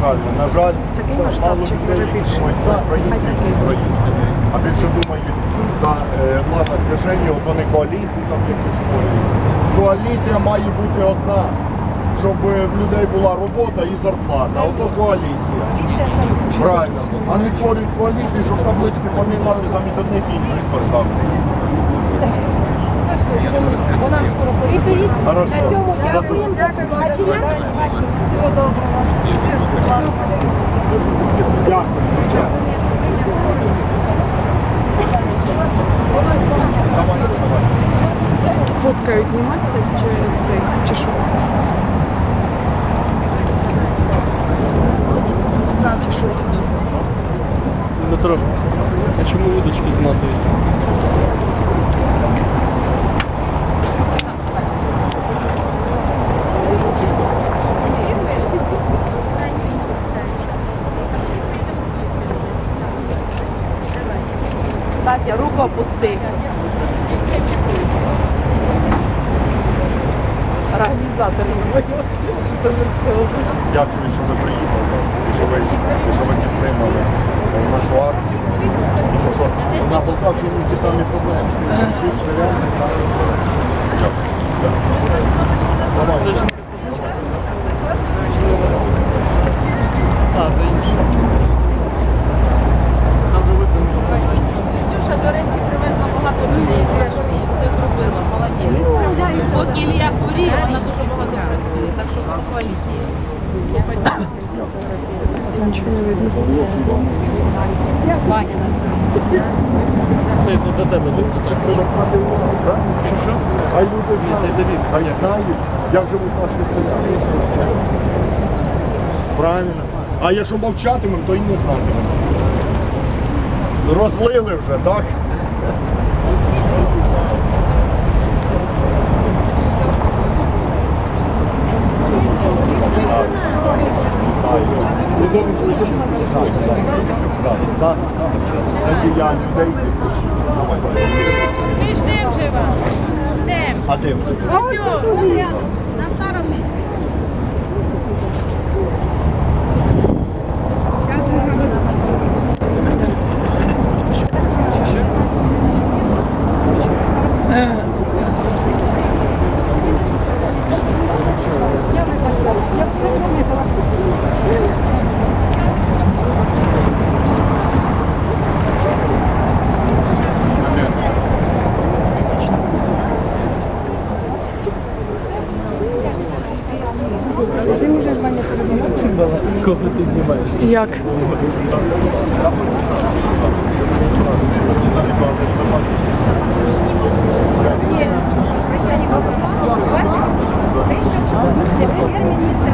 правильно. На жаль, Такий мало масштабчик, людей, може, більше. А більше думають за е, власне кишені, ото не коаліції там якісь створюють. Коаліція має бути одна, щоб е, в людей була робота і зарплата. Ото коаліція. Правильно. А не створюють коаліції, щоб таблички помінати замість одних інших поставити. Бо нам скоро порідують. На цьому дякуємо. Бачення. Всього доброго. Дякую. Фоткають зніматися чи цей, чи що? Чи що? Дмитро, а чому удочки зматують? Катя, руку опусти. Організатор Житомирського. Дякую, що ви приїхали, що ви, що ви підтримали нашу акцію. Тому що на Полтавщині ті самі проблеми. Всі селяни ті самі проблеми. Дякую. Це ж так що похваліть її. Нічого не видно. Ваня називається. Це це до тебе дуже так. Що що? Хай люди знають, тобі. хай знають, як живуть наші селяни. Правильно. А якщо мовчатимемо, то і не знатимемо. Розлили вже, так? Я людей запрошую. Ми ждемо же вас. Ждемо. А де ви? На старому Кого ти знімаєш? Як? Прем'єр-міністр?